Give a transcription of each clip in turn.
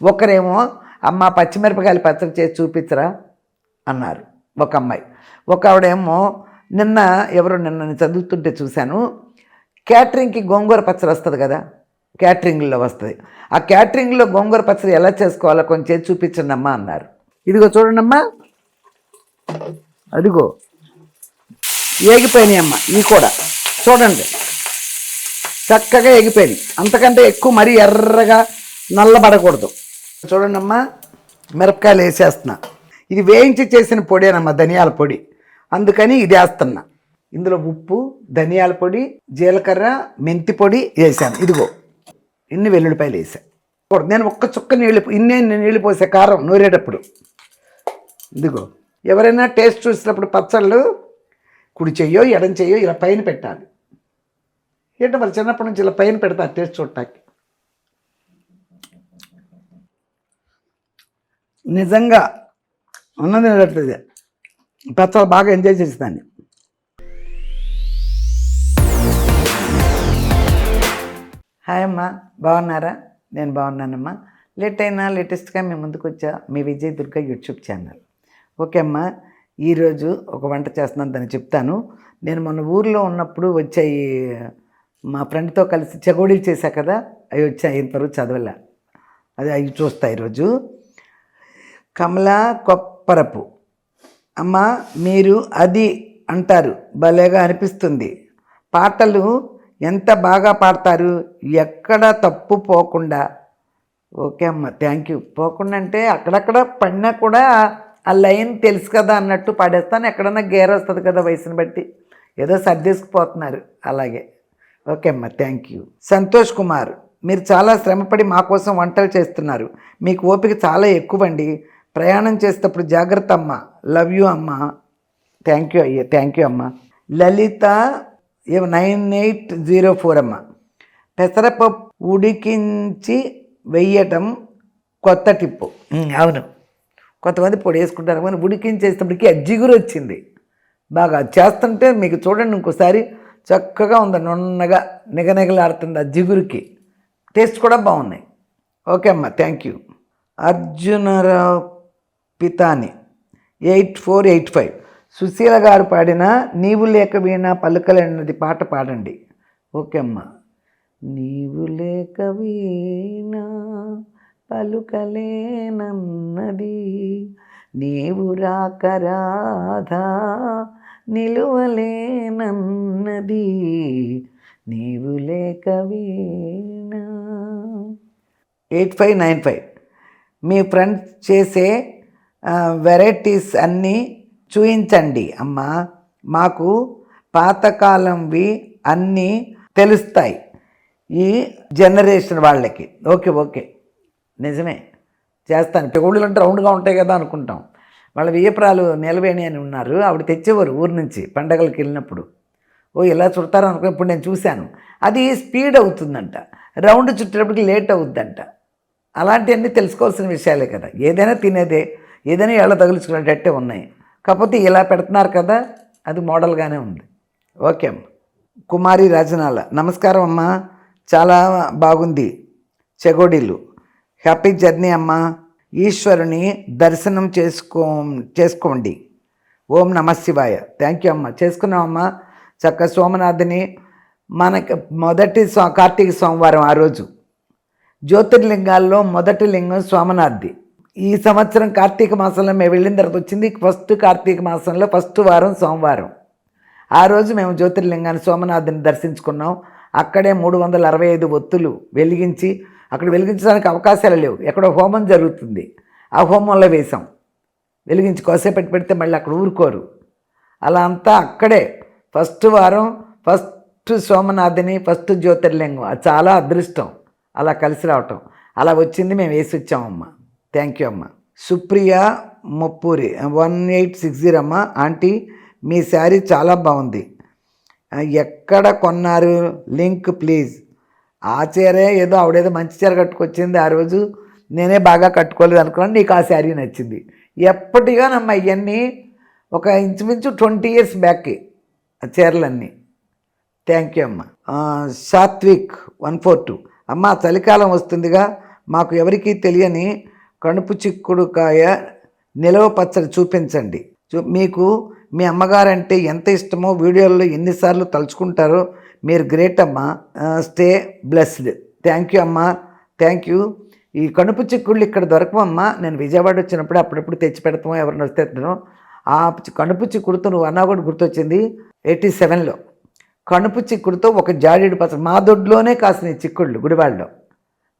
ఒకరేమో అమ్మ పచ్చిమిరపకాయలు పచ్చడి చేసి చూపించరా అన్నారు ఒక అమ్మాయి. ఒక ఆవిడేమో నిన్న ఎవరో నిన్న నేను చదువుతుంటే చూశాను క్యాటరింగ్కి గోంగూర పచ్చడి వస్తుంది కదా క్యాటరింగ్లో వస్తుంది. ఆ క్యాటరింగ్లో గోంగూర పచ్చడి ఎలా చేసుకోవాలో కొంచెం చూపించండి అమ్మా అన్నారు. ఇదిగో చూడండమ్మా అదిగో ఏగిపోయినాయి అమ్మ ఇవి కూడా. చూడండి చక్కగా ఎగిపోయింది అంతకంటే ఎక్కువ మరీ ఎర్రగా నల్లబడకూడదు. చూడండి అమ్మా మిరపకాయలు వేసేస్తున్నా. ఇది వేయించి చేసిన పొడేనమ్మా ధనియాల పొడి. అందుకని ఇది వేస్తున్నా. ఇందులో ఉప్పు ధనియాల పొడి జీలకర్ర మెంతి పొడి వేసాను. ఇదిగో ఇన్ని వెల్లుల్లిపాయలు వేసాను నేను ఒక్క చుక్క నీళ్ళు ఇన్నే నీళ్ళు పోసే కారం నూరేటప్పుడు. ఇదిగో ఎవరైనా టేస్ట్ చూసినప్పుడు పచ్చళ్ళు కుడి చెయ్యో ఎడం చెయ్యో ఇలా పైన పెట్టాలి. ఏంటో మరి చిన్నప్పటి నుంచి ఇలా పైన పెడతారు టేస్ట్ చూడటానికి. నిజంగా ఉన్నది తినట్లేదు పచ్చళ్ళు బాగా ఎంజాయ్ చేసేదాన్ని హాయ్ అమ్మా బాగున్నారా? నేను బాగున్నానమ్మా. లేట్ అయినా లేటెస్ట్గా మీ ముందుకు వచ్చా మీ Vijay Durga YouTube channel. Okay అమ్మా ఈరోజు ఒక వంట చేస్తున్నాను దాన్ని చెప్తాను. నేను మొన్న ఊర్లో ఉన్నప్పుడు వచ్చాయి మా ఫ్రెండ్తో కలిసి చెగోడీలు చేశా కదా అవి వచ్చాయి ఇంతవరకు చదవలే. అది అవి చూస్తా ఈరోజు. కమలా కొప్పరపు. అమ్మ మీరు అది అంటారు. భలేగా అనిపిస్తుంది. పాటలు ఎంత బాగా పాడతారు? ఎక్కడ తప్పు పోకుండా. ఓకే అమ్మ థ్యాంక్ యూ పోకుండా అంటే అక్కడక్కడ పడినా కూడా ఆ లైన్ తెలుసు కదా అన్నట్టు పాడేస్తాను. ఎక్కడన్నా గేర్ వస్తుంది కదా వయసుని బట్టి. ఏదో సర్దేసుకుపోతున్నారు. అలాగే. ఓకే అమ్మ థ్యాంక్ యూ సంతోష్ కుమార్ మీరు చాలా శ్రమపడి మా కోసం వంటలు చేస్తున్నారు. మీకు ఓపిక చాలా ఎక్కువండి. ప్రయాణం చేసేటప్పుడు జాగ్రత్త అమ్మ. లవ్ యూ అమ్మ. థ్యాంక్ యూ అయ్యా థ్యాంక్ యూ అమ్మ. Lalitha nine eight zero four అమ్మ. పెసరపప్పు ఉడికించి వెయ్యటం కొత్త టిప్పు. అవును. కొంతమంది పొడి వేసుకుంటారు. కానీ ఉడికించేటప్పటికి ఆ జిగురు వచ్చింది. బాగా చేస్తుంటే మీకు చూడండి ఇంకోసారి. చక్కగా ఉంది నున్నగా నిగనిగలాడుతుంది ఆ జిగురుకి. టేస్ట్ కూడా బాగున్నాయి. ఓకే అమ్మ thank you Arjunarao Pitani. Eight four eight five. Susheela గారు పాడిన నీవు లేక వీణ పలుకలన్నది పాట పాడండి. ఓకే అమ్మ. నీవు లేక వీణ పలుకలేనన్నది నీవు రాక రాధా నిలువలేనన్నది నీవు లేక వీణ. Eight five nine five. మీ ఫ్రెండ్స్ చేసే వెరైటీస్ అన్నీ చూయించండి అమ్మా. మాకు పాతకాలంవి అన్నీ తెలుస్తాయి. ఈ జనరేషన్ వాళ్ళకి. Okay okay. నిజమే. చేస్తాను. పెగుళ్ళు అంటే రౌండ్గా ఉంటాయి కదా అనుకుంటాం. వాళ్ళ వియ్యపురాలు నిలవేణి అని ఉన్నారు. ఆవిడ తెచ్చేవారు ఊరు నుంచి పండగలకు వెళ్ళినప్పుడు. ఓ ఇలా చుడతారు అనుకో ఇప్పుడు నేను చూశాను. అది స్పీడ్ అవుతుందంట. రౌండ్ చుట్టేటప్పటికి లేట్ అవుద్దంట. అలాంటివన్నీ తెలుసుకోవాల్సిన విషయాలే కదా. ఏదైనా తినేదే. ఏదైనా ఎలా తగిలించుకునేటట్టే ఉన్నాయి. కాకపోతే ఇలా పెడుతున్నారు కదా అది మోడల్గానే ఉంది. ఓకే అమ్మ. కుమారి రాజనాల నమస్కారం అమ్మా. చాలా బాగుంది. చెగోడీలు. హ్యాపీ జర్నీ అమ్మా. ఈశ్వరుని దర్శనం చేసుకో చేసుకోండి. ఓం నమ శివాయ. థ్యాంక్ యూ అమ్మ. చేసుకున్నామమ్మా చక్క సోమనాథుని మనకి మొదటి సో కార్తీక సోమవారం ఆ రోజు. జ్యోతిర్లింగాల్లో మొదటి లింగం సోమనాథ్ది. ఈ సంవత్సరం కార్తీక మాసంలో మేము వెళ్ళిన తర్వాత వచ్చింది. ఫస్ట్ కార్తీక మాసంలో ఫస్ట్ వారం సోమవారం. ఆ రోజు మేము జ్యోతిర్లింగాన్ని సోమనాథుని దర్శించుకున్నాం. అక్కడే మూడు వందల అరవై ఐదు ఒత్తులు వెలిగించి అక్కడ వెలిగించడానికి అవకాశాలు లేవు. ఎక్కడో హోమం జరుగుతుంది. ఆ హోమంలో వేసాం వెలిగించి కోసేపెట్టి పెడితే మళ్ళీ అక్కడ ఊరుకోరు. అలా అంతా అక్కడే ఫస్ట్ వారం ఫస్ట్ సోమనాథుని ఫస్ట్ జ్యోతిర్లింగం. అది చాలా అదృష్టం. అలా కలిసి రావటం. అలా వచ్చింది. మేము వేసి వచ్చామమ్మా. థ్యాంక్ యూ అమ్మ. Supriya Muppuri one eight six zero అమ్మ. ఆంటీ మీ శారీ చాలా బాగుంది. ఎక్కడ కొన్నారు? లింక్ ప్లీజ్ ఆ చీరే ఏదో ఆవిడేదో మంచి చీర కట్టుకొచ్చింది ఆ రోజు. నేనే బాగా కట్టుకోలేదు అనుకున్నాను నీకు ఆ శారీ నచ్చింది. ఎప్పటిగానమ్మా ఇవన్నీ ఒక ఇంచుమించు ట్వంటీ ఇయర్స్ బ్యాక్ ఆ చీరలన్నీ. థ్యాంక్ యూ అమ్మ. సాత్విక్ వన్ ఫోర్ టూ అమ్మ చలికాలం వస్తుందిగా. మాకు ఎవరికీ తెలియని కణుపు చిక్కుడుకాయ నిలవ పచ్చడి చూపించండి. చూ మీకు మీ అమ్మగారంటే ఎంత ఇష్టమో వీడియోల్లో ఎన్నిసార్లు తలుచుకుంటారో మీరు గ్రేట్ అమ్మా. Stay blessed. థ్యాంక్ యూ అమ్మా. Thank you. ఈ కణుపు చిక్కుళ్ళు ఇక్కడ దొరకవమ్మా నేను విజయవాడ వచ్చినప్పుడు అప్పుడప్పుడు తెచ్చి పెడతామో ఎవరిని వస్తే ఆ కణుపు చిక్కుడుతో నువ్వు అన్నా కూడా గుర్తొచ్చింది. ఎయిటీ సెవెన్లో కణుపు చిక్కుడుతో ఒక జాడీడు పచ్చడి. మా దొడ్లోనే కాసిన ఈ చిక్కుళ్ళు గుడివాడలో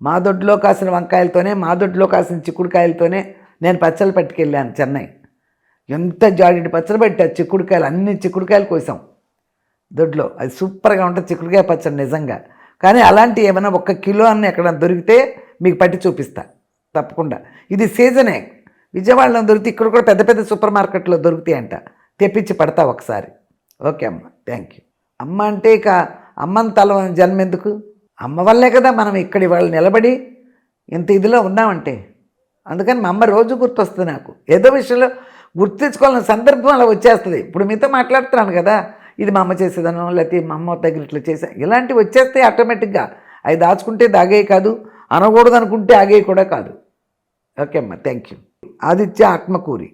మా దొడ్లో కాసిన వంకాయలతోనే మా దొడ్లో కాసిన చిక్కుడుకాయలతోనే నేను పచ్చళ్ళు పట్టుకెళ్ళాను చెన్నై. ఎంత జాడీడు పచ్చడి పెట్టా చిక్కుడుకాయలు అన్ని చిక్కుడుకాయలు కోసాం దొడ్లో. అది సూపర్గా ఉంటుంది చిక్కుడుకాయ పచ్చడి నిజంగా. కానీ అలాంటి ఏమైనా ఒక్క కిలో అన్న ఎక్కడ దొరికితే మీకు పట్టి చూపిస్తా తప్పకుండా. ఇది సీజనే. విజయవాడలో దొరికితే ఇక్కడ కూడా పెద్ద పెద్ద సూపర్ మార్కెట్లో దొరుకుతాయి అంట తెప్పించి పడతా ఒకసారి. ఓకే అమ్మ. Thank you. అమ్మ అంటే ఇక అమ్మని తల జన్మ ఎందుకు అమ్మ వల్లే కదా మనం ఇక్కడ ఇవాళ నిలబడి ఇంత ఇదిలో ఉన్నామంటే. అందుకని మా అమ్మ రోజు గుర్తొస్తుంది నాకు. ఏదో విషయంలో గుర్తించుకోవాలని సందర్భం అలా వచ్చేస్తుంది. ఇప్పుడు మీతో మాట్లాడుతున్నాను కదా ఇది మా అమ్మ చేసేదను లేకపోతే మా అమ్మ దగ్గర ఇట్లా చేసా ఇలాంటివి వచ్చేస్తాయి ఆటోమేటిక్గా అవి దాచుకుంటే దాగే కాదు అనకూడదు అనుకుంటే ఆగే కూడా కాదు. ఓకే అమ్మ థ్యాంక్ యూ. ఆదిత్య ఆత్మకూరి.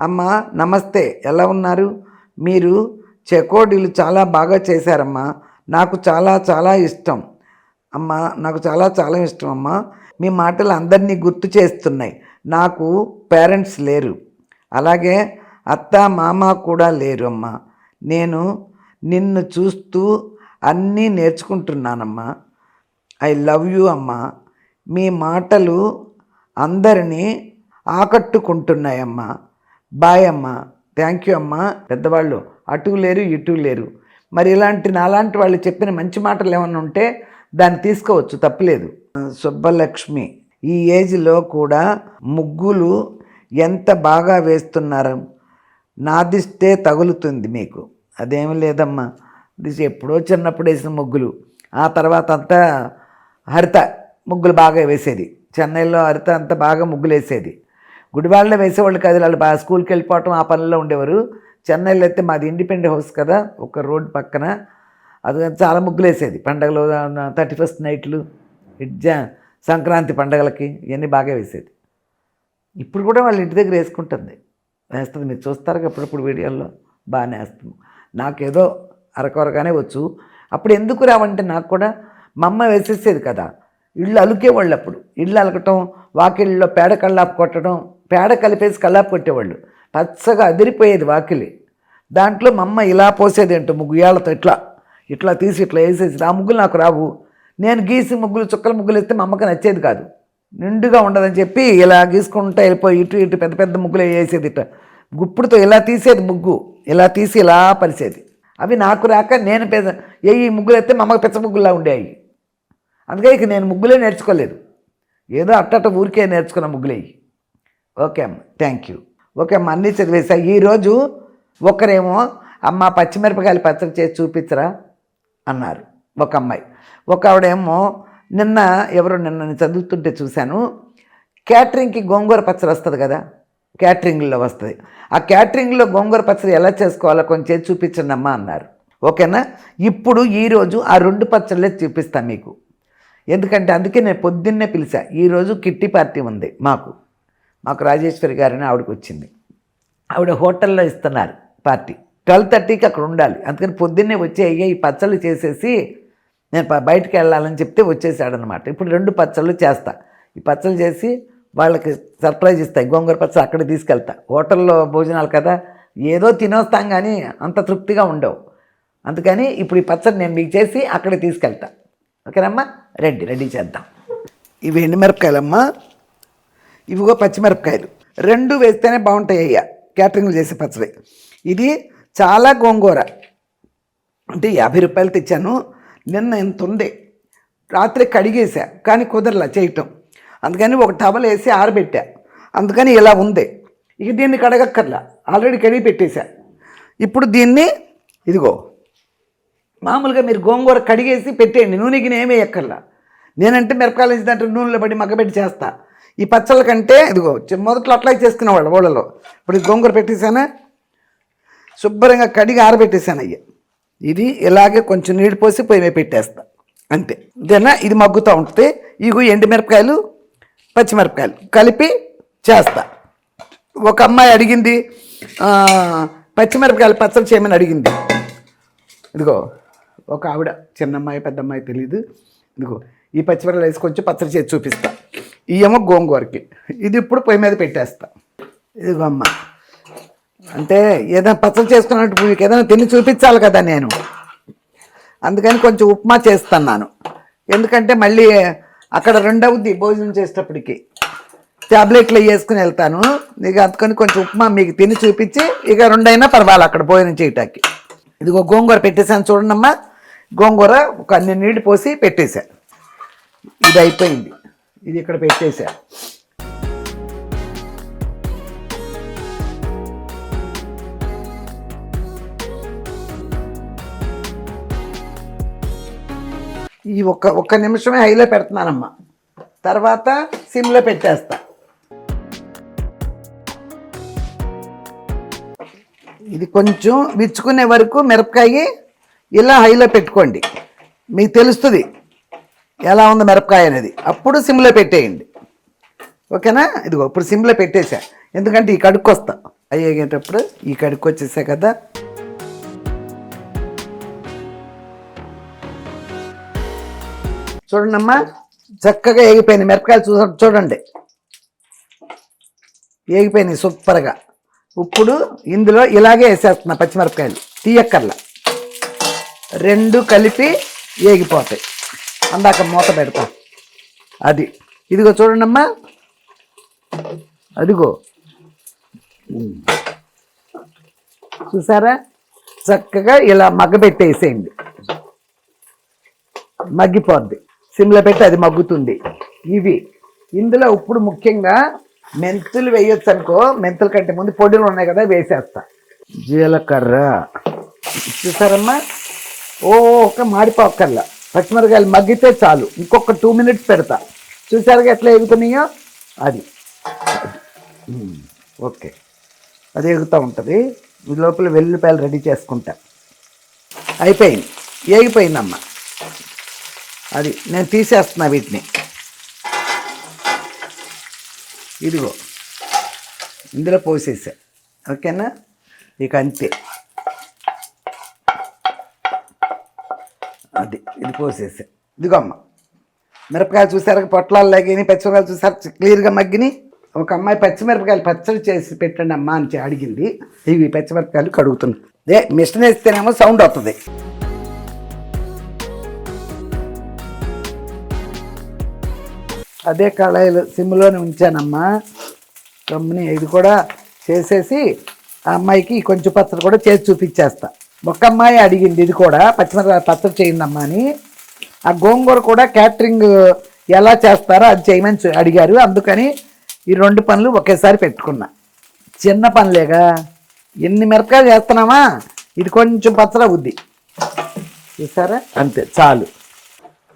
అమ్మ నమస్తే ఎలా ఉన్నారు? మీరు చెకోడీలు చాలా బాగా చేశారమ్మా. నాకు చాలా చాలా ఇష్టం. అమ్మ నాకు చాలా చాలా ఇష్టం అమ్మ. మీ మాటలు అందరినీ గుర్తు చేస్తున్నాయి. నాకు పేరెంట్స్ లేరు. అలాగే అత్త మామ కూడా లేరు అమ్మ. నేను నిన్ను చూస్తూ అన్నీ నేర్చుకుంటున్నానమ్మా. ఐ లవ్ యూ అమ్మా. మీ మాటలు అందరినీ ఆకట్టుకుంటున్నాయమ్మా. బాయ్ అమ్మా. థ్యాంక్ యూ అమ్మా. పెద్దవాళ్ళు అటు లేరు ఇటు లేరు. మరి ఇలాంటి నాలాంటి వాళ్ళు చెప్పిన మంచి మాటలు ఏమైనా ఉంటే దాన్ని తీసుకోవచ్చు తప్పలేదు. సుబ్బలక్ష్మి ఈ ఏజ్లో కూడా ముగ్గులు ఎంత బాగా వేస్తున్నారు? నాదిస్తే తగులుతుంది మీకు. అదేమి లేదమ్మా. ఇది ఎప్పుడో చిన్నప్పుడు వేసిన ముగ్గులు. ఆ తర్వాత అంతా హరిత ముగ్గులు బాగా వేసేది. చెన్నైలో హరిత అంత బాగా ముగ్గులు వేసేది. గుడివాళ్ళలో వేసేవాళ్ళు కాదు వాళ్ళు బాగా స్కూల్కి వెళ్ళిపోవటం ఆ పనుల్లో ఉండేవారు. చెన్నైలో అయితే మాది ఇండిపెండెంట్ హౌస్ కదా ఒక రోడ్ పక్కన. అది చాలా ముగ్గులు వేసేది పండగలు థర్టీ ఫస్ట్ నైట్లు ఇడ్జా సంక్రాంతి పండగలకి ఇవన్నీ బాగా వేసేది. ఇప్పుడు కూడా వాళ్ళ ఇంటి దగ్గర వేసుకుంటుంది. వేస్తుంది. మీరు చూస్తారు అప్పుడప్పుడు వీడియోల్లో బాగానే వేస్తుంది. నాకేదో అరకొరగానే వచ్చు. అప్పుడు ఎందుకు రావంటే నాకు కూడా మా అమ్మ వేసేసేది కదా. ఇళ్ళు అలుకేవాళ్ళు అప్పుడు. ఇళ్ళు అలకటం వాకిళ్ళలో పేడ కల్లాపు కొట్టడం పేడ కలిపేసి కల్లాపు కొట్టేవాళ్ళు. పచ్చగా అదిరిపోయేది వాకిలి. దాంట్లో మా అమ్మ ఇలా పోసేది ఏంటో ముగ్గుయాళ్ళతో ఇట్లా. ఇట్లా తీసి ఇట్లా వేసేసి ఆ ముగ్గులు నాకు రావు. నేను గీసి ముగ్గులు చుక్కల ముగ్గులు వేస్తే మా అమ్మకి నచ్చేది కాదు. నిండుగా ఉండదని చెప్పి ఇలా గీసుకుంటా వెళ్ళిపోయి ఇటు ఇటు పెద్ద పెద్ద ముగ్గులు వేసేది ఇట్లా. గుప్పుడుతో ఇలా తీసేది ముగ్గు ఇలా తీసి ఇలా పరిసేది. అవి నాకు రాక నేను పెద్ద ఏ ఈ ముగ్గులు అయితే మా అమ్మకి పెద్ద ముగ్గులా ఉండేవి అందుకే ఇక నేను ముగ్గులే నేర్చుకోలేదు. ఏదో అట్టట ఊరికే నేర్చుకున్న ముగ్గులే ఓకే అమ్మ థ్యాంక్ యూ ఓకే అమ్మ అన్నీ చదివేసా. ఈరోజు ఒకరేమో అమ్మ పచ్చిమిరపకాయలు పచ్చడి చేసి చూపించరా? అన్నారు ఒక అమ్మాయి ఒక ఆవిడేమో నిన్న ఎవరో నిన్న నేను చదువుతుంటే చూశాను క్యాటరింగ్కి గోంగూర పచ్చడి వస్తుంది కదా క్యాటరింగ్లో వస్తుంది. ఆ క్యాటరింగ్లో గోంగూర పచ్చడి ఎలా చేసుకోవాలో కొంచెం చూపించండి అమ్మా అన్నారు. ఓకేనా? ఇప్పుడు ఈరోజు ఆ రెండు పచ్చళ్ళే చూపిస్తాను మీకు. ఎందుకంటే అందుకే నేను పొద్దున్నే పిలిచా ఈరోజు కిట్టి పార్టీ ఉంది మాకు. మాకు రాజేశ్వరి గారిని ఆవిడకి వచ్చింది ఆవిడ హోటల్లో ఇస్తున్నారు పార్టీ. ట్వెల్వ్ థర్టీకి అక్కడ ఉండాలి. అందుకని పొద్దున్నే వచ్చి అయ్యా ఈ పచ్చళ్ళు చేసేసి నేను బయటకు బయటికి వెళ్ళాలని చెప్తే వచ్చేసాడనమాట ఇప్పుడు రెండు పచ్చళ్ళు చేస్తా. ఈ పచ్చళ్ళు చేసి వాళ్ళకి సర్ప్రైజ్ ఇస్తాయి గోంగూర పచ్చడి అక్కడ తీసుకెళ్తా. హోటల్లో భోజనాలు కదా ఏదో తినొస్తాం కానీ అంత తృప్తిగా ఉండవు. అందుకని ఇప్పుడు ఈ పచ్చడి నేను మీకు చేసి అక్కడ తీసుకెళ్తా. ఓకేనమ్మా? రెడీ రెడీ చేద్దాం. ఇవి ఎండుమిరపకాయలమ్మా. ఇవిగో పచ్చిమిరపకాయలు. రెండు వేస్తేనే బాగుంటాయి అయ్యా క్యాటరింగ్లు చేసే పచ్చడి. ఇది చాలా గోంగూర. అంటే యాభై రూపాయలు తెచ్చాను నిన్న ఇంత ఉంది. రాత్రి కడిగేసా కానీ కుదరలా చేయటం. అందుకని ఒక టవల్ వేసి ఆరబెట్టా. అందుకని ఇలా ఉంది. ఇక దీన్ని కడగక్కర్లా. ఆల్రెడీ కడిగి పెట్టేశా. ఇప్పుడు దీన్ని ఇదిగో మామూలుగా మీరు గోంగూర కడిగేసి పెట్టేయండి నూనెకి నేమే ఎక్కర్లా నేనంటే మిరపకాయలు వేసినట్టు నూనెలో పడి మగ్గబెట్టి చేస్తా. ఈ పచ్చళ్ళ కంటే ఇదిగో మొదట్లో అట్లా చేసుకునేవాళ్ళు ఓళ్ళలో ఇప్పుడు గోంగూర పెట్టేశానా? శుభ్రంగా కడిగి ఆరబెట్టేశాను అయ్యా. ఇది ఇలాగే కొంచెం నీళ్ళు పోసి పొయ్యి మీద పెట్టేస్తా. అంతే. ఇదేనా? ఇది మగ్గుతూ ఉంటుంది ఇవి ఎండుమిరపకాయలు పచ్చిమిరపకాయలు కలిపి చేస్తా. ఒక అమ్మాయి అడిగింది పచ్చిమిరపకాయలు పచ్చడి చేయమని అడిగింది. ఇదిగో ఒక ఆవిడ చిన్న అమ్మాయి పెద్ద అమ్మాయి తెలియదు ఇదిగో ఈ పచ్చిమిరపకాయలు వేసి కొంచెం పచ్చడి చేసి చూపిస్తా. ఇవేమో గోంగూరకి. ఇది ఇప్పుడు పొయ్యి మీద పెట్టేస్తా. ఇదిగో అమ్మ. అంటే ఏదైనా పచ్చడి చేసుకున్నట్టు మీకు ఏదైనా తిని చూపించాలి కదా నేను. అందుకని కొంచెం ఉప్మా చేస్తున్నాను. ఎందుకంటే మళ్ళీ అక్కడ రెండవది భోజనం చేసేటప్పటికి ట్యాబ్లెట్లు వేసుకుని వెళ్తాను. ఇక అందుకని కొంచెం ఉప్మా మీకు తిని చూపించి ఇక రెండైనా పర్వాలేదు అక్కడ భోజనం చేయటానికి. ఇదిగో గోంగూర పెట్టేశాను చూడండమ్మా. గోంగూర ఒక అన్ని నీళ్ళు పోసి పెట్టేశాను. ఇది అయిపోయింది. ఇది ఇక్కడ పెట్టేశాను. ఈ ఒక్క ఒక్క నిమిషమే హైలో పెడుతున్నానమ్మా. తర్వాత సిమ్లో పెట్టేస్తా. ఇది కొంచెం విచ్చుకునే వరకు మిరపకాయ ఇలా హైలో పెట్టుకోండి. మీకు తెలుస్తుంది ఎలా ఉంది మిరపకాయ అనేది. అప్పుడు సిమ్లో పెట్టేయండి. ఓకేనా? ఇదిగో ఇప్పుడు సిమ్లో పెట్టేశా ఎందుకంటే ఈ కడుక్కు వస్తా అయ్యేటప్పుడు ఈ కడుక్కు వచ్చేసా కదా. చూడండి అమ్మా చక్కగా ఏగిపోయినాయి. మిరపకాయలు చూస చూడండి. ఏగిపోయినాయి సూపర్గా. ఇప్పుడు ఇందులో ఇలాగే వేసేస్తున్నా పచ్చిమిరపకాయలు. తీయక్కర్లా. రెండు కలిపి ఏగిపోతాయి. అందాక మూత పెడతా. అది. ఇదిగో చూడండమ్మా. అదిగో. చూసారా? చక్కగా ఇలా మగ్గబెట్టేసేయండి. మగ్గిపోద్ది. సిమ్లో పెట్టి అది మగ్గుతుంది. ఇవి. ఇందులో ఇప్పుడు ముఖ్యంగా మెంతులు వేయొచ్చు అనుకో మెంతుల కంటే ముందు పొడిలు ఉన్నాయి కదా వేసేస్తా. జీలకర్ర. చూసారమ్మా? ఓ ఒక మాడిపోక్కర్లా పచ్చిమిరకాయలు మగ్గితే చాలు. ఇంకొక టూ మినిట్స్ పెడతా. చూసారుగా ఎట్లా ఎగుతున్నాయో? అది. ఓకే. అది ఎగుతూ ఉంటుంది. ఈ లోపల వెల్లుల్లిపాయలు రెడీ చేసుకుంటా. అయిపోయింది. ఏగిపోయిందమ్మా. అది నేను తీసేస్తున్నా వీటిని. ఇదిగో ఇందులో పోసేసా. ఓకేనా? ఇక అంతే. అది ఇది పోసేసా. ఇదిగో అమ్మ మిరపకాయలు చూసారు? పొట్లాలు లాగిని పచ్చిమిరపకాయలు చూసారు? క్లియర్గా మగ్గిని. ఒక అమ్మాయి పచ్చిమిరపకాయలు పచ్చడి చేసి పెట్టండి అమ్మ అని అడిగింది. ఇవి పచ్చిమిరపకాయలు కడుగుతున్నాయి ఏ మిషన్ వేస్తేనేమో సౌండ్ వస్తుంది అదే కళాయిలు సిమ్లోనే ఉంచానమ్మా. కంపెనీ ఇది కూడా చేసేసి ఆ అమ్మాయికి కొంచెం పచ్చడి కూడా చేసి చూపించేస్తా. ఒక అమ్మాయి అడిగింది ఇది కూడా పచ్చిమిరపకాయ పచ్చడి చేయండమ్మా అని. ఆ గోంగూర కూడా క్యాటరింగ్ ఎలా చేస్తారో అది చేయమని అడిగారు. అందుకని ఈ రెండు పనులు ఒకేసారి పెట్టుకున్నా. చిన్న పనులేగా. ఎన్ని మిరపకాయలు చేస్తున్నామా ఇది కొంచెం పచ్చడి అవుద్ది. చూసారా? అంతే చాలు.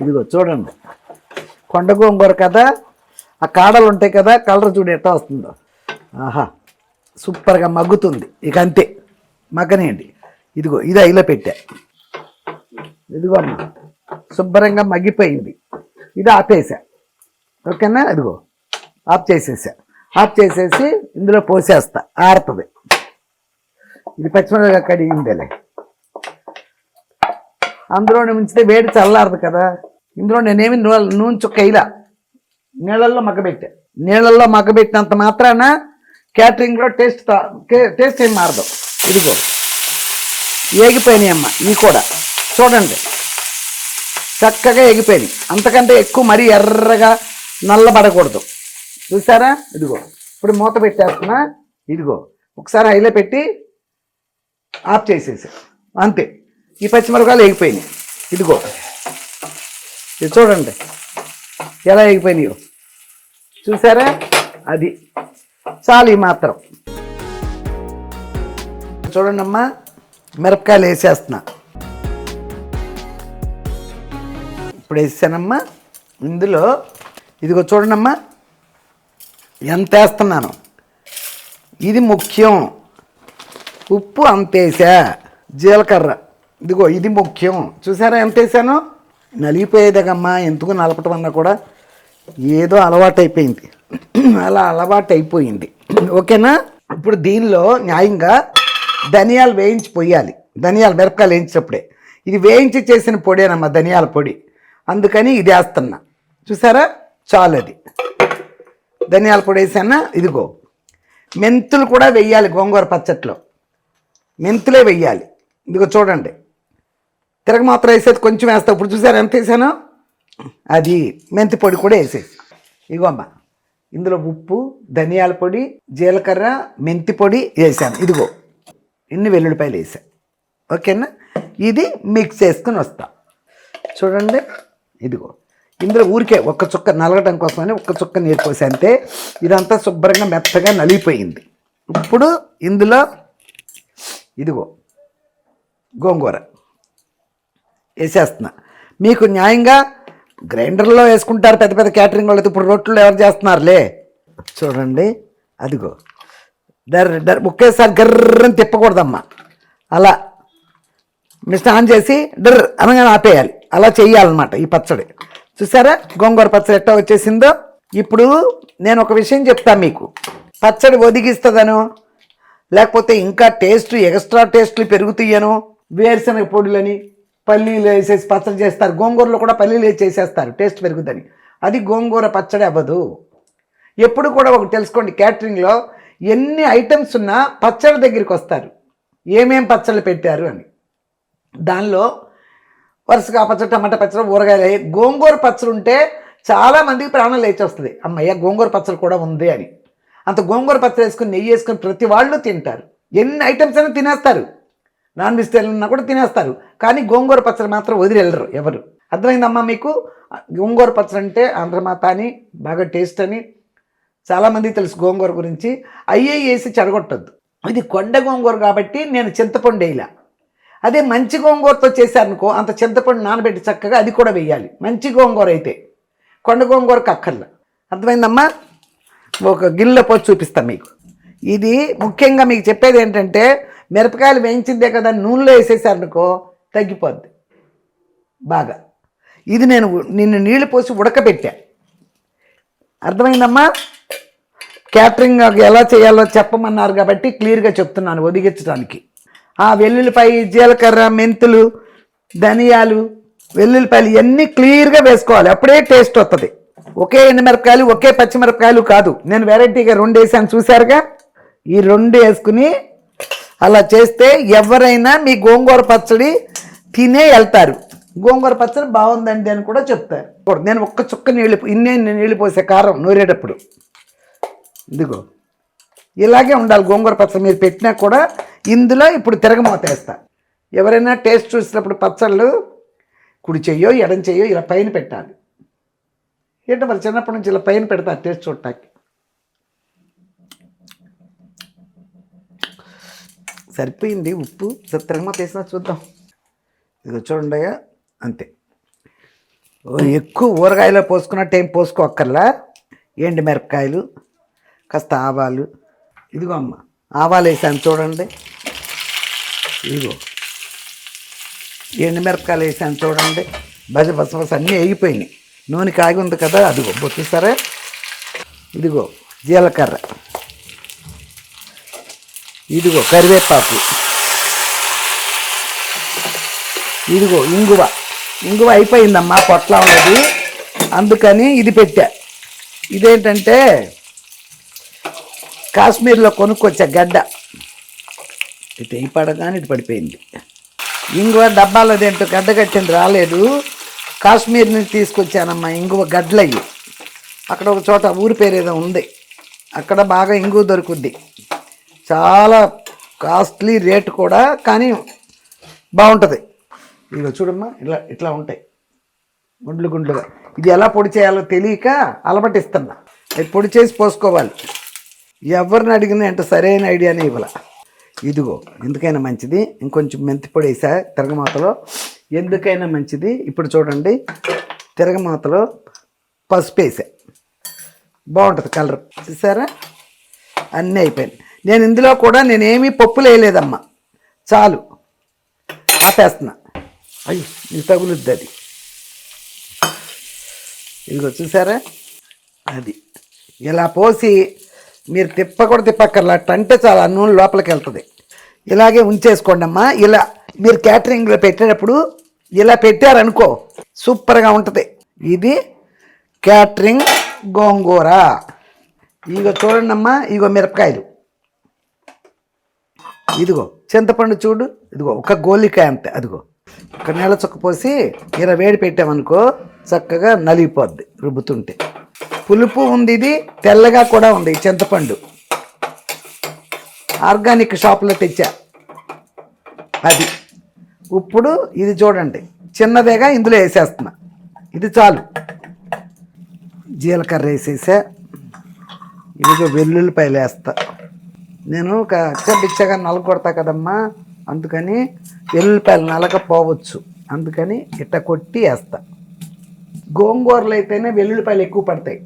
ఇదిగో చూడండి. కొండ గోంగూర కదా ఆ కాడలు ఉంటాయి కదా కలర్ చూడు ఎట్లా వస్తుందో. ఆహా సూపర్గా మగ్గుతుంది. ఇక అంతే. మగ్గనేయండి. ఇదిగో ఇది అయిలో పెట్టా. ఇదిగో అమ్మ శుభ్రంగా మగ్గిపోయింది. ఇది ఆపేసా. ఓకేనా? ఇదిగో ఆఫ్ చేసేసా. ఆఫ్ చేసేసి ఇందులో పోసేస్తా. ఆరుతుంది. ఇది పచ్చిమిరపకాయ కడిగిందేలే. అందులోనే ఉంచితే వేడి చల్లారదు కదా. ఇందులో నేనేమి నూనె చుక్క ఇలా నీళ్ళల్లో మగ్గబెట్టా. నీళ్ళల్లో మగ్గబెట్టినంత మాత్రాన క్యాటరింగ్లో టేస్ట్ టేస్ట్ ఏం మారదు. ఇదిగో. ఏగిపోయినాయి అమ్మ ఇవి కూడా. చూడండి. చక్కగా ఎగిపోయినాయి అంతకంటే ఎక్కువ మరీ ఎర్రగా నల్లబడకూడదు. చూసారా? ఇదిగో. ఇప్పుడు మూత పెట్టేస్తున్నా. ఇదిగో. ఒకసారి హైలో పెట్టి ఆఫ్ చేసేసి అంతే. ఈ పచ్చిమిరపకాయలు ఎగిపోయినాయి ఇదిగో. ఇది చూడండి. ఎలా ఎగిపోయినాయో చూసారా? అది చాలు ఈ మాత్రం. చూడండి అమ్మా మిరపకాయలు వేసేస్తున్నా. ఇప్పుడు వేసానమ్మా ఇందులో ఇదిగో చూడండమ్మా ఎంత వేస్తున్నాను. ఇది ముఖ్యం. ఉప్పు అంత వేసా. జీలకర్ర. ఇదిగో ఇది ముఖ్యం. చూసారా ఎంత వేసాను? నలిగిపోయేదగమ్మా ఎందుకు నలపటం అన్నా కూడా ఏదో అలవాటు అయిపోయింది అలా అలవాటు అయిపోయింది ఓకేనా? ఇప్పుడు దీనిలో న్యాయంగా ధనియాలు వేయించి పొయ్యాలి. ధనియాలు మిరపకాయలు వేయించినప్పుడే ఇది వేయించి చేసిన పొడేనమ్మా ధనియాల పొడి. అందుకని ఇది వేస్తున్నా. చూసారా? చాలు అది. ధనియాల పొడి వేసానా? ఇదిగో. మెంతులు కూడా వెయ్యాలి గోంగూర పచ్చట్లో. మెంతులే వెయ్యాలి ఇదిగో చూడండి. తిరగ మాత్రం వేసేది కొంచెం వేస్తా. ఇప్పుడు చూసారు ఎంత వేసాను? అది మెంతి పొడి కూడా వేసేసి. ఇగో అమ్మ ఇందులో ఉప్పు ధనియాల పొడి జీలకర్ర మెంతి పొడి వేసాను. ఇదిగో. ఇన్ని వెల్లుల్లిపాయలు వేసాను ఓకేనా? ఇది మిక్స్ చేసుకుని వస్తా. చూడండి. ఇదిగో. ఇందులో ఊరికే ఒక్క చుక్క నలగటం కోసమని ఒక్క చుక్క నీరు పోసి అంతే. ఇదంతా శుభ్రంగా మెత్తగా నలిగిపోయింది. ఇప్పుడు ఇందులో ఇదిగో గోంగూర. వేసేస్తున్నా. మీకు న్యాయంగా గ్రైండర్లో వేసుకుంటారు పెద్ద పెద్ద క్యాటరింగ్ వాళ్ళతో ఇప్పుడు రొట్టెలు ఎవరు చేస్తున్నారులే? చూడండి అదిగో. డర్ డర్ ఒకేసారి గర్రని తిప్పకూడదమ్మా. అలా మిషన్ ఆన్ చేసి డర్ అనగానే ఆపేయాలి. అలా చేయాలన్నమాట ఈ పచ్చడి. చూసారా? గోంగూర పచ్చడి ఎట్టా వచ్చేసిందో? ఇప్పుడు నేను ఒక విషయం చెప్తాను మీకు. పచ్చడి ఒదిగిస్తుందను లేకపోతే ఇంకా టేస్ట్ ఎక్స్ట్రా టేస్ట్లు పెరుగుతాయను వేరుశనగ పొడులని పల్లీలు వేసేసి పచ్చడి చేస్తారు. గోంగూరలో కూడా పల్లీలు వేసి చేసేస్తారు. టేస్ట్ పెరుగుద్దని అది గోంగూర పచ్చడి అవ్వదు. ఎప్పుడు కూడా ఒకటి తెలుసుకోండి క్యాటరింగ్లో ఎన్ని ఐటమ్స్ ఉన్నా పచ్చడి దగ్గరికి వస్తారు. ఏమేం పచ్చళ్ళు పెట్టారు అని. దానిలో వరుసగా పచ్చడి టమాటా పచ్చడి ఊరగాయలు గోంగూర పచ్చడి ఉంటే చాలామందికి ప్రాణం లేచి వస్తుంది. అమ్మయ్య గోంగూర పచ్చడి కూడా ఉంది అని. అంత గోంగూర పచ్చడి వేసుకుని నెయ్యి వేసుకుని ప్రతి వాళ్ళు తింటారు. ఎన్ని ఐటమ్స్ అయినా తినేస్తారు. నాన్ వెజిటేరియన్ ఉన్నా కూడా తినేస్తారు. కానీ గోంగూర పచ్చడి మాత్రం వదిలి వెళ్ళరు ఎవరు. అర్థమైందమ్మా మీకు? గోంగూర పచ్చడి అంటే ఆంధ్రమాత అని బాగా టేస్ట్ అని చాలామంది తెలుసు గోంగూర గురించి. అయ్యే వేసి చెడగొట్టద్దు. ఇది కొండ గోంగూర కాబట్టి నేను చింతపండు వేయలా. అదే మంచి గోంగూరతో చేశారనుకో అంత చింతపండు నానబెట్టి చక్కగా అది కూడా వేయాలి. మంచి గోంగూర అయితే. కొండ గోంగూర కక్కర్ల. అర్థమైందమ్మా? ఒక గిన్నెలో పోసి చూపిస్తాను మీకు. ఇది ముఖ్యంగా మీకు చెప్పేది ఏంటంటే మిరపకాయలు వేయించిందే కదా నూనెలో వేసేసారనుకో తగ్గిపోద్ది. బాగా. ఇది నేను నిన్ను నీళ్ళు పోసి ఉడకబెట్టా. అర్థమైందమ్మా? క్యాటరింగ్ ఎలా చేయాలో చెప్పమన్నారు కాబట్టి క్లియర్గా చెప్తున్నాను ఒదిగించడానికి. ఆ వెల్లుల్లిపాయ జీలకర్ర మెంతులు ధనియాలు వెల్లుల్లిపాయలు ఇవన్నీ క్లియర్గా వేసుకోవాలి. అప్పుడే టేస్ట్ వస్తుంది ఒకే ఎండుమిరపకాయలు ఒకే పచ్చిమిరపకాయలు కాదు. నేను వెరైటీగా రెండు వేసాను చూసారుగా ఈ రెండు వేసుకుని అలా చేస్తే ఎవరైనా మీ గోంగూర పచ్చడి తినే వెళ్తారు. గోంగూర పచ్చడి బాగుందండి అని కూడా చెప్తారు. నేను ఒక్క చుక్క నీళ్ళు ఇన్నే నీళ్ళు పోసే కారం నూరేటప్పుడు. ఇదిగో. ఇలాగే ఉండాలి గోంగూర పచ్చడి మీరు పెట్టినా కూడా ఇందులో ఇప్పుడు తిరగమోతేస్తా ఎవరైనా టేస్ట్ చూసినప్పుడు పచ్చళ్ళు కుడి చెయ్యో ఎడం చెయ్యో ఇలా పైన పెట్టాలి. ఏంటో మరి చిన్నప్పటి నుంచి ఇలా పైన పెడతారు టేస్ట్ చూడటానికి. సరిపోయింది ఉప్పు. తిరగమూత తీసిన చూద్దాం. ఇదిగో చూడండి అంతే. ఎక్కువ ఊరగాయలో పోసుకున్నట్టు ఏం పోసుకోక్కర్లా. ఎండు మిరపకాయలు? కాస్త ఆవాలు. ఇదిగో అమ్మ ఆవాలు వేసాను చూడండి. ఇదిగో. ఎండు మిరపకాయలు వేసాను చూడండి. బజ బస బస అన్నీ వేగిపోయినాయి నూనె కాగి ఉంది కదా అదిగో బొత్తిస్తారా ఇదిగో జీలకర్ర. ఇదిగో కరివేపాకు. ఇదిగో ఇంగువ. ఇంగువ అయిపోయిందమ్మా పొట్ల ఉన్నది అందుకని ఇది పెట్టా. ఇదేంటంటే కాశ్మీర్లో కొనుక్కొచ్చా గడ్డ. ఇటు ఈ పడగానే ఇటు పడిపోయింది. ఇంగువ డబ్బాలో దేంట్లో గడ్డ కట్టింది రాలేదు. కాశ్మీర్ నుంచి తీసుకొచ్చానమ్మా ఇంగువ గడ్డలయ్యి అక్కడ ఒక చోట ఊరి పేరు ఏదో ఉంది. అక్కడ బాగా ఇంగువ దొరుకుద్ది. చాలా కాస్ట్లీ రేట్ కూడా కానీ బాగుంటుంది. ఇలా చూడమ్మా ఇట్లా ఇట్లా ఉంటాయి. గుండ్లు గుండ్లుగా. ఇది ఎలా పొడి చేయాలో తెలియక అలబట్టిస్తున్నా అది పొడి చేసి పోసుకోవాలి. ఎవరిని అడిగినా అంటే సరైన ఐడియానే ఇవ్వాల. ఇదిగో ఎందుకైనా మంచిది. ఇంకొంచెం మెంతి పొడి వేసా తిరగమాతలో. ఎందుకైనా మంచిది. ఇప్పుడు చూడండి తిరగమాతలో పసుపు వేసా. బాగుంటుంది కలర్. చూసారా? అన్నీ అయిపోయినాయి. నేను ఇందులో కూడా నేనేమీ పప్పులు వేయలేదమ్మా చాలు. ఆపేస్తున్నా. అయ్యి ఇది తగులుద్ది అది. ఇదిగో చూసారా? అది. ఇలా పోసి మీరు తిప్ప కూడా తిప్పక్కర్లా అంటే చాలా నూనె లోపలికి వెళ్తుంది. ఇలాగే ఉంచేసుకోండి అమ్మా. ఇలా మీరు క్యాటరింగ్లో పెట్టేటప్పుడు ఇలా పెట్టారనుకో సూపర్గా ఉంటుంది. ఇది క్యాటరింగ్ గోంగూర. ఇగో చూడండి అమ్మా ఇగో మిరపకాయలు. ఇదిగో చింతపండు చూడు. ఇదిగో ఒక గోలికాయ అంతే. అదిగో. ఒక నెల చుక్క పోసి ఇలా వేడి పెట్టామనుకో చక్కగా నలిగిపోద్ది రుబ్బుతుంటే. పులుపు ఉంది ఇది తెల్లగా కూడా ఉంది ఈ చింతపండు. ఆర్గానిక్ షాప్లో తెచ్చా. అది. ఇప్పుడు ఇది చూడండి. చిన్నదేగా ఇందులో వేసేస్తున్నా. ఇది చాలు. జీలకర్ర వేసేసా. ఇదిగో వెల్లుల్లిపాయలు వేస్తా. నేను ఒక బిచ్చగా నలగొడతా కదమ్మా. అందుకని వెల్లుల్లిపాయలు నలకపోవచ్చు. అందుకని ఇట్ట కొట్టి వేస్తా. గోంగూరలు అయితేనే వెల్లుల్లిపాయలు ఎక్కువ పడతాయి.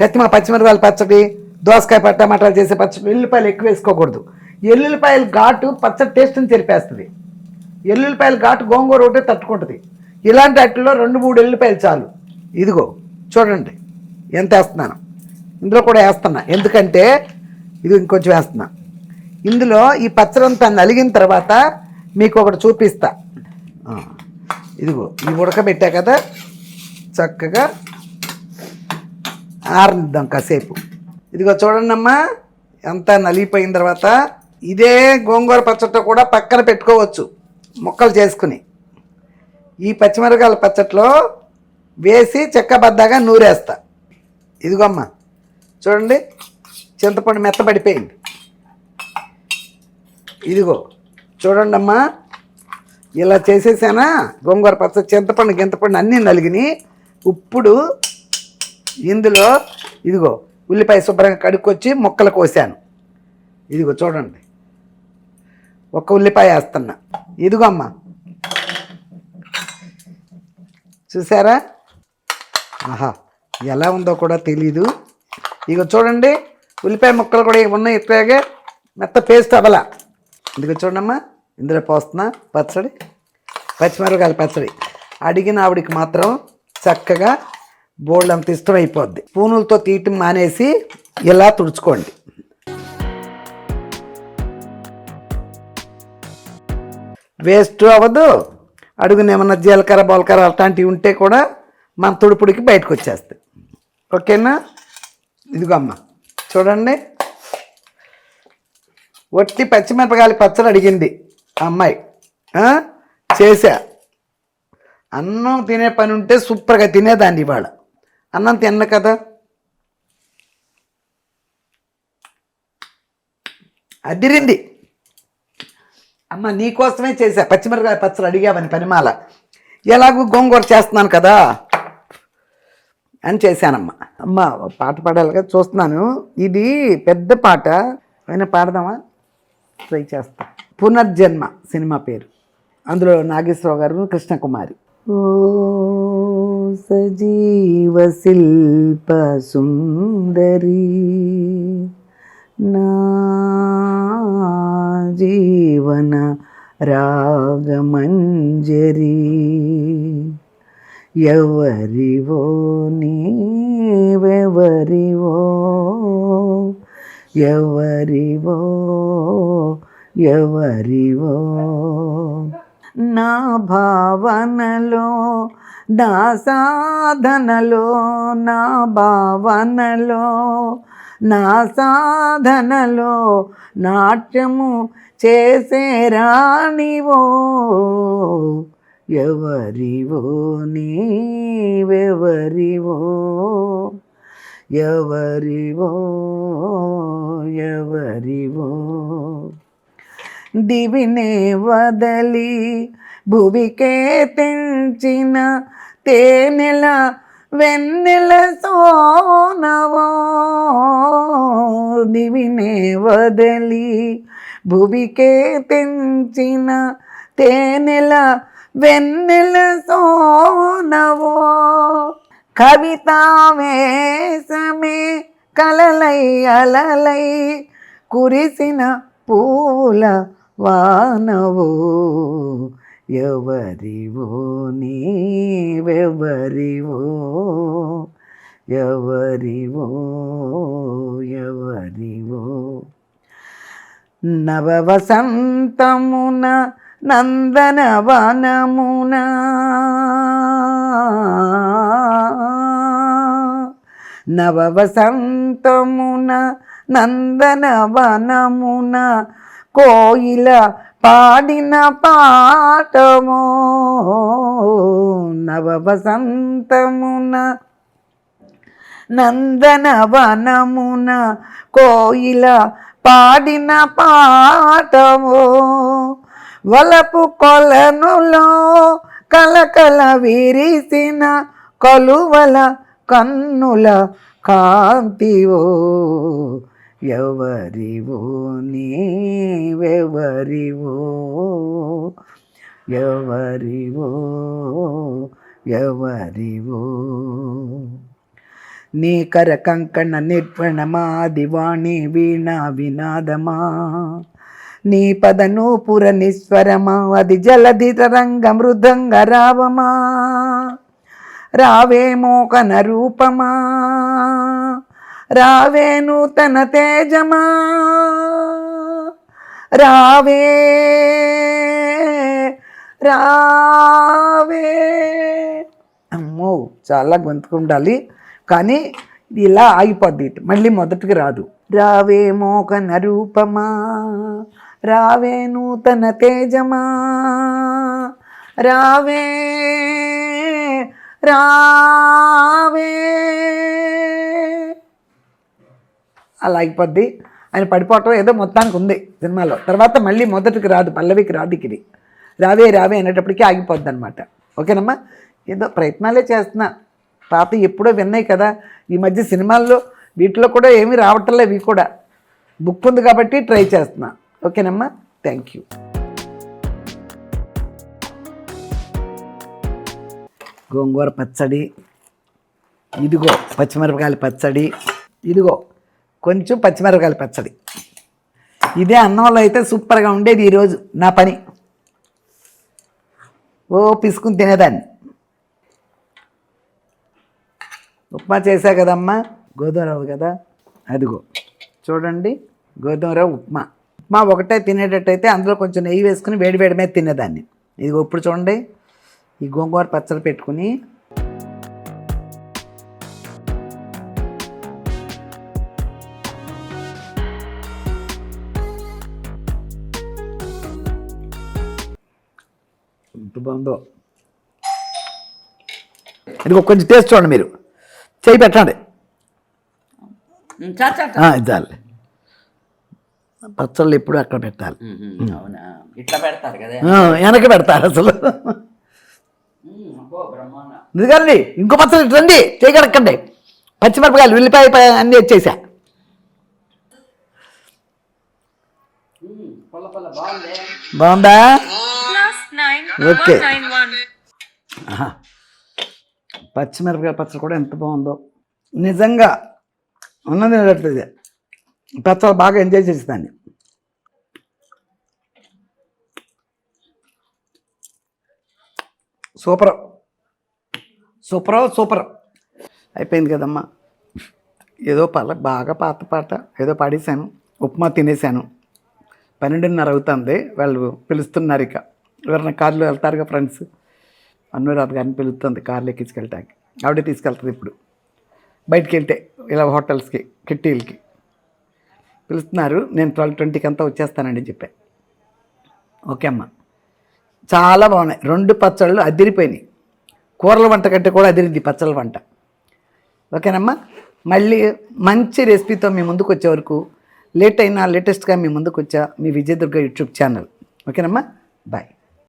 కత్తిమా పచ్చిమిరపాయలు పచ్చడి దోసకాయ పట్ట టమాటాలు చేసే పచ్చడి వెల్లుల్లిపాయలు ఎక్కువ వేసుకోకూడదు. ఎల్లుల్లిపాయలు ఘాటు పచ్చడి టేస్ట్ని చెరిపేస్తుంది ఎల్లుల్లిపాయలు ఘాటు గోంగూర ఒకటే తట్టుకుంటుంది. ఇలాంటి వాటిలో రెండు మూడు ఎల్లుల్లిపాయలు చాలు. ఇదిగో చూడండి. ఎంత వేస్తున్నాను. ఇందులో కూడా వేస్తున్నా. ఎందుకంటే ఇది ఇంకొంచెం వేస్తున్నా. ఇందులో ఈ పచ్చడంతా నలిగిన తర్వాత మీకు ఒకటి చూపిస్తా. ఇదిగో ఈ ఉడకబెట్టా కదా? చక్కగా ఆరనిద్దాం కాసేపు. ఇదిగో చూడండమ్మా ఎంత నలిగిపోయిన తర్వాత ఇదే గోంగూర పచ్చడితో కూడా పక్కన పెట్టుకోవచ్చు ముక్కలు చేసుకుని. ఈ పచ్చిమిరకాయల పచ్చట్లో వేసి చెక్కబద్దగా నూరేస్తా. ఇదిగో అమ్మా చూడండి. చింతపండు మెత్తబడిపోయింది. ఇదిగో చూడండి అమ్మా ఇలా చేసేసానా? గోంగూర పచ్చ చింతపండు గింతపండు అన్నీ నలిగిని. ఇప్పుడు ఇందులో ఇదిగో ఉల్లిపాయ శుభ్రంగా కడుక్కొచ్చి ముక్కలు కోసాను. ఇదిగో చూడండి. ఒక్క ఉల్లిపాయ వేస్తున్నా. ఇదిగో అమ్మా చూసారా? ఆహా ఎలా ఉందో కూడా తెలీదు. ఇక చూడండి. ఉల్లిపాయ ముక్కలు కూడా ఉన్నాయి? ఇట్లాగే మెత్త పేస్ట్ అవ్వలా? ఇందుకు చూడమ్మా ఇందులో పోస్తున్నా. పచ్చడి. పచ్చిమిరపకాయల పచ్చడి. అడిగిన ఆవిడికి మాత్రం చక్కగా బోల్డ్ అంత ఇష్టం అయిపోద్ది స్పూనులతో తీయటం మానేసి ఇలా తుడుచుకోండి. వేస్ట్ అవ్వదు. అడుగున ఏమన్నా జీలకర్ర బొలకర్ర అలాంటివి ఉంటే కూడా మన తుడుపుడికి బయటకు వచ్చేస్తాయి. ఓకేనా? ఇదిగో అమ్మ. చూడండి. ఒట్టి పచ్చిమిరపకాయల పచ్చడి అడిగింది ఆ అమ్మాయి. ఆ? చేశా. అన్నం తినే పని ఉంటే సూపర్గా తినేదాన్ని ఇవాళ. అన్నం తిన్న కదా. అదిరింది. అమ్మ నీకోసమే చేశా. పచ్చిమిరపకాయ పచ్చడి అడిగావని పనిమాల. ఎలాగూ గోంగూర చేస్తున్నాను కదా. అని చేశానమ్మ. అమ్మ పాట పాడాలి కదా చూస్తున్నాను. ఇది పెద్ద పాట. అయినా పాడదామా? ట్రై చేస్తా. పునర్జన్మ సినిమా పేరు. అందులో నాగేశ్వరరావు గారు కృష్ణకుమారి. ఓ సజీవ శిల్ప సుందరి నా జీవన రాగమంజరి. ఎవరివో నీవెవరివో ఎవరివో ఎవరివో. నా భావనలో నా సాధనలో నా భావనలో నా సాధనలో నాట్యము చేసే రాణివో. ఎవరివో నీవెవరివో ఎవరివో ఎవరివో. దివినే వదలి భువికే తెంచిన తేనెల వెన్నెల సోనవో. దివినే వదలి భువికే తెంచిన తేనెల వెన్నెల సోనవో కవితా వేసమే కలలై అలలై కురిసిన పూల వానవో. ఎవరివో నీవెవరివో ఎవరివో ఎవరివో. నవవసంతమున నందనవనమున. నవవసంతమున నందనవనమున కోయిల పాడిన పాటమో నవవసంతమున నందనవనమున కోయిల పాడిన పాటము వలపు కొలనులో కలకల విరిసిన కొలువల కన్నుల కాంతివో ఎవరివో నీవెవరివో ఎవరివో ఎవరివో నీ కర కంకణ నిర్వణమా దివాణి వీణా వినాదమా. నీ పదనూపుర నిస్వరమా అది జలధి తరంగ మృదంగ రావమా రావేమోకన రూపమా? రావే నూతన తేజమా? రావే రావే. అమ్మో చాలా గొంతుకుండాలి. కానీ ఇలా ఆగిపోద్ది మళ్ళీ మొదటికి రాదు. రావే మోకన రూపమా? రావే నూతన తేజమా? రావే రావే. అలా అయిపోద్ది. ఆయన పడిపోవటం ఏదో మొత్తానికి ఉంది సినిమాలో. తర్వాత మళ్ళీ మొదటికి రాదు పల్లవికి రాదు ఇక్కడి. రావే రావే అనేటప్పటికీ ఆగిపోద్ది అనమాట ఓకేనమ్మా? ఏదో ప్రయత్నాలే చేస్తున్నా. పాత ఎప్పుడో విన్నాయి కదా ఈ మధ్య సినిమాల్లో వీటిలో కూడా ఏమీ రావట్లే ఇవి కూడా. బుక్ ఉంది కాబట్టి ట్రై చేస్తున్నా. ఓకేనమ్మా? Thank you. గోంగూర పచ్చడి ఇదిగో పచ్చిమిరపకాయల పచ్చడి ఇదిగో కొంచెం పచ్చిమిరపకాయల పచ్చడి. ఇదే అన్నంలో అయితే సూపర్గా ఉండేది ఈరోజు నా పని. ఓ పిసుకుని తినేదాన్ని. ఉప్మా చేశా కదమ్మా? గోధుమ రవ్వ కదా? అదిగో. చూడండి గోధుమ రవ్వ ఉప్మా. ఉప్మా ఒకటే తినేటట్టయితే అందులో కొంచెం నెయ్యి వేసుకుని వేడి వేడి మీద తినేదాన్ని. ఇదిగో ఇప్పుడు చూడండి. ఈ గోంగూర పచ్చడి పెట్టుకుని ఎంత బాగుందో ఇదిగో కొంచెం టేస్ట్ చూడండి మీరు. చేయి పెట్టండి. ఇది చాలు పచ్చళ్ళు ఎప్పుడు అక్కడ పెట్టాలి. అవునా? ఇట్లా పెడతారు కదా. ఆ, వెనక పెడతారు అసలు. ఎందుకండి? ఇంకో పచ్చడి రండి చేయగలకండి పచ్చిమిరపకాయలు ఉల్లిపాయ ప- అన్నీ వచ్చేసా. బాగుంది? ఓకే. పచ్చిమిరపకాయ పచ్చడి కూడా ఎంత బాగుందో. నిజంగా ఉన్నది పచ్చడి బాగా ఎంజాయ్ చేసేదాన్ని. సూపర్. Super super. అయిపోయింది కదమ్మా. ఏదో పల బాగా పాత పాట ఏదో పాడేశాను. ఉప్మా తినేశాను. పన్నెండున్నర అవుతుంది వాళ్ళు పిలుస్తున్నారు ఇక. ఎవరైనా కార్లో వెళ్తారుగా ఫ్రెండ్స్? అనురాధ గారిని పిలుస్తుంది కార్లో ఎక్కించుకెళ్ళటానికి. ఆవిడే తీసుకెళ్తుంది ఇప్పుడు. బయటికి వెళ్తే ఇలా హోటల్స్కి కిట్టీలకి. పిలుస్తున్నారు నేను ట్వెల్వ్ ట్వంటీకి అంతా వచ్చేస్తానండి చెప్పా. ఓకే అమ్మా. చాలా బాగున్నాయి. రెండు పచ్చళ్ళు అదిరిపోయినాయి. కూరల వంట కంటే కూడా అదిరింది పచ్చళ్ళ వంట. ఓకేనమ్మా? మళ్ళీ మంచి రెసిపీతో మీ ముందుకు వచ్చే వరకు లేట్ అయినా లేటెస్ట్గా మీ ముందుకు వచ్చా మీ విజయదుర్గ యూట్యూబ్ ఛానల్. ఓకేనమ్మా? బాయ్.